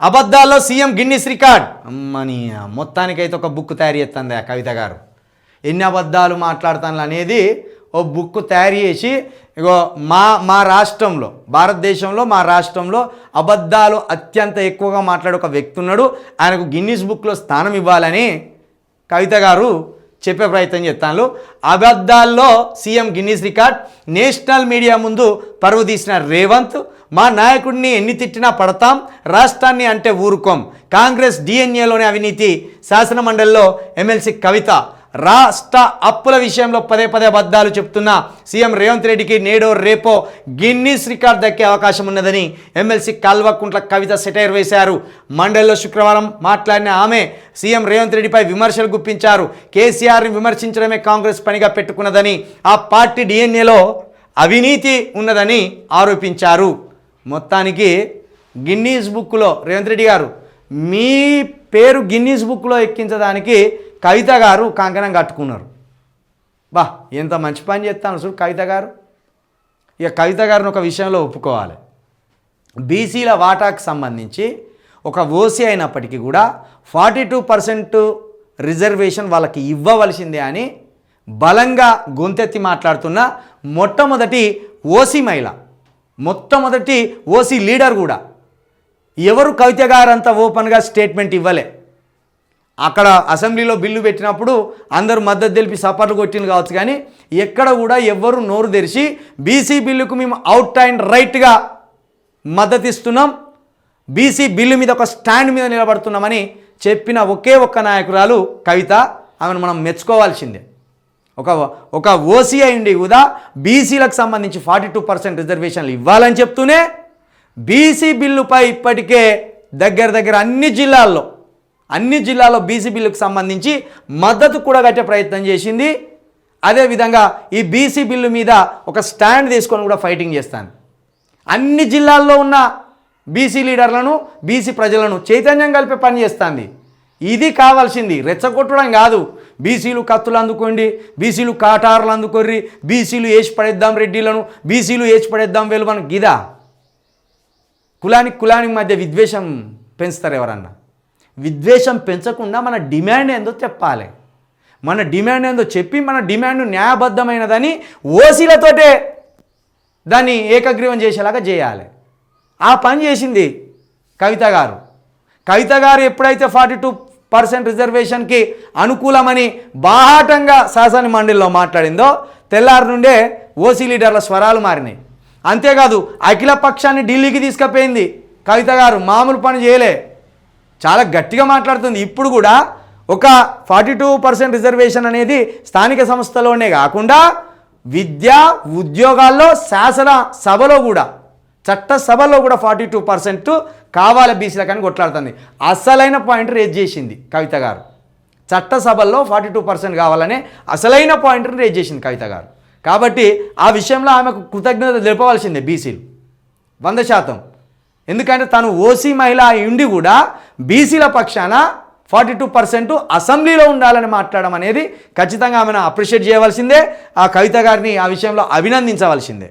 అబద్ధాల్లో CM Guinness record. అమ్మని మొత్తానికైతే ఒక బుక్ తయారు చేస్తుంది ఆ కవిత గారు. ఎన్ని అబద్ధాలు మాట్లాడతాను అనేది ఓ బుక్ తయారు చేసి ఇగో మా మా రాష్ట్రంలో భారతదేశంలో మా రాష్ట్రంలో అబద్ధాలు అత్యంత ఎక్కువగా మాట్లాడే ఒక వ్యక్తి ఉన్నాడు. ఆయనకు గిన్నిస్ బుక్లో స్థానం ఇవ్వాలని కవిత గారు చెప్పే ప్రయత్నం చేస్తాను అబద్ధాల్లో CM Guinness record. National media ముందు పరువు తీసిన రేవంత్ మా నాయకుడిని ఎన్ని తిట్టినా పడతాం రాష్ట్రాన్ని అంటే ఊరుకోం. కాంగ్రెస్ డిఎన్ఏలోని అవినీతి. శాసనమండలిలో ఎమ్మెల్సీ కవిత. రాష్ట్ర అప్పుల విషయంలో పదే పదే అబద్ధాలు చెప్తున్న సీఎం రేవంత్ రెడ్డికి నేడో రేపో గిన్నీస్ రికార్డ్ దక్కే అవకాశం ఉన్నదని ఎమ్మెల్సీ కల్వకుంట్ల కవిత సెటైర్ వేశారు. మండలిలో శుక్రవారం మాట్లాడిన ఆమె సీఎం రేవంత్ రెడ్డిపై విమర్శలు గుప్పించారు. కేసీఆర్ని విమర్శించడమే కాంగ్రెస్ పనిగా పెట్టుకున్నదని ఆ పార్టీ డిఎన్ఏలో అవినీతి ఉన్నదని ఆరోపించారు. మొత్తానికి గిన్నీస్ బుక్లో రేవంత్ రెడ్డి గారు మీ పేరు గిన్నీస్ బుక్లో ఎక్కించడానికి కవిత గారు కంకణం కట్టుకున్నారు. బా ఎంత మంచి పని చేస్తాను చూడు కవిత గారు. ఇక కవిత గారిని ఒక విషయంలో ఒప్పుకోవాలి. బీసీల వాటాకు సంబంధించి ఒక ఓసీ అయినప్పటికీ కూడా ఫార్టీ టూ పర్సెంట్ రిజర్వేషన్ వాళ్ళకి ఇవ్వవలసిందే అని బలంగా గొంతెత్తి మాట్లాడుతున్న మొట్టమొదటి ఓసీ మహిళ. మొట్టమొదటి ఓసీ లీడర్ కూడా. ఎవరు కవిత గారంత ఓపెన్గా స్టేట్మెంట్ ఇవ్వలే. అక్కడ అసెంబ్లీలో బిల్లు పెట్టినప్పుడు అందరూ మద్దతు తెలిపి సపర్లు కొట్టింది కావచ్చు కానీ ఎక్కడ కూడా ఎవ్వరు నోరు తెరిచి బీసీ బిల్లుకు మేము అవుట్ అండ్ రైట్గా మద్దతు ఇస్తున్నాం. బీసీ బిల్లు మీద ఒక స్టాండ్ మీద నిలబడుతున్నామని చెప్పిన ఒకే ఒక్క నాయకురాలు కవిత. ఆమెను మనం మెచ్చుకోవాల్సిందే. ఒక ఒక ఓసీ అయిండి కూడా బీసీలకు సంబంధించి ఫార్టీ టూ పర్సెంట్ రిజర్వేషన్లు ఇవ్వాలని చెప్తూనే బీసీ బిల్లుపై ఇప్పటికే దగ్గర దగ్గర అన్ని జిల్లాల్లో అన్ని జిల్లాల్లో బీసీ బిల్లుకు సంబంధించి మద్దతు కూడా కట్టే ప్రయత్నం చేసింది. అదేవిధంగా ఈ బీసీ బిల్లు మీద ఒక స్టాండ్ తీసుకొని కూడా ఫైటింగ్ చేస్తాను. అన్ని జిల్లాల్లో ఉన్న బీసీ లీడర్లను బీసీ ప్రజలను చైతన్యం కలిపే పని చేస్తుంది. ఇది కావాల్సింది. రెచ్చగొట్టడం కాదు. బీసీలు కత్తులు అందుకోండి బీసీలు కాటారులు అందుకోర్రి బీసీలు వేసి పడేద్దాం రెడ్డిలను బీసీలు వేసి పడేద్దాం వెలువను గిదా. కులానికి కులానికి మధ్య విద్వేషం పెంచుతారు ఎవరన్నా? విద్వేషం పెంచకుండా మన డిమాండ్ ఏందో చెప్పాలి. మన డిమాండ్ ఏందో చెప్పి మన డిమాండ్ న్యాయబద్ధమైనదని ఓసీలతోటే దాన్ని ఏకగ్రీవం చేసేలాగా చేయాలి. ఆ పని చేసింది కవిత గారు. కవిత గారు ఎప్పుడైతే ఫార్టీ టూ పర్సెంట్ రిజర్వేషన్కి అనుకూలమని బాహాటంగా శాసన మండలిలో మాట్లాడిందో తెల్లారి నుండే ఓసీ లీడర్ల స్వరాలు మారినాయి. అంతేకాదు అఖిల పక్షాన్ని ఢిల్లీకి తీసుకుపోయింది. కవిత గారు మామూలు పని చేయలే. చాలా గట్టిగా మాట్లాడుతుంది. ఇప్పుడు కూడా ఒక ఫార్టీ టూ పర్సెంట్ రిజర్వేషన్ అనేది స్థానిక సంస్థలోనే కాకుండా విద్య ఉద్యోగాల్లో శాసన సభలో కూడా చట్ట సభలో కూడా ఫార్టీ టూ పర్సెంట్ కావాలి బీసీలకు అని కొట్లాడుతుంది. అసలైన పాయింట్ రేజ్ చేసింది కవిత గారు. చట్టసభల్లో ఫార్టీ టూ పర్సెంట్ కావాలనే అసలైన పాయింట్ని రేజ్ చేసింది కవిత గారు. కాబట్టి ఆ విషయంలో ఆమెకు కృతజ్ఞత తెలుపవలసిందే బీసీలు. వంద శాతం. ఎందుకంటే తను ఓసీ మహిళ ఉండి కూడా బీసీల పక్షాన ఫార్టీ టూ పర్సెంట్ అసెంబ్లీలో ఉండాలని మాట్లాడడం అనేది ఖచ్చితంగా ఆమెను అప్రిషియేట్ చేయవలసిందే. ఆ కవిత గారిని ఆ విషయంలో అభినందించవలసిందే.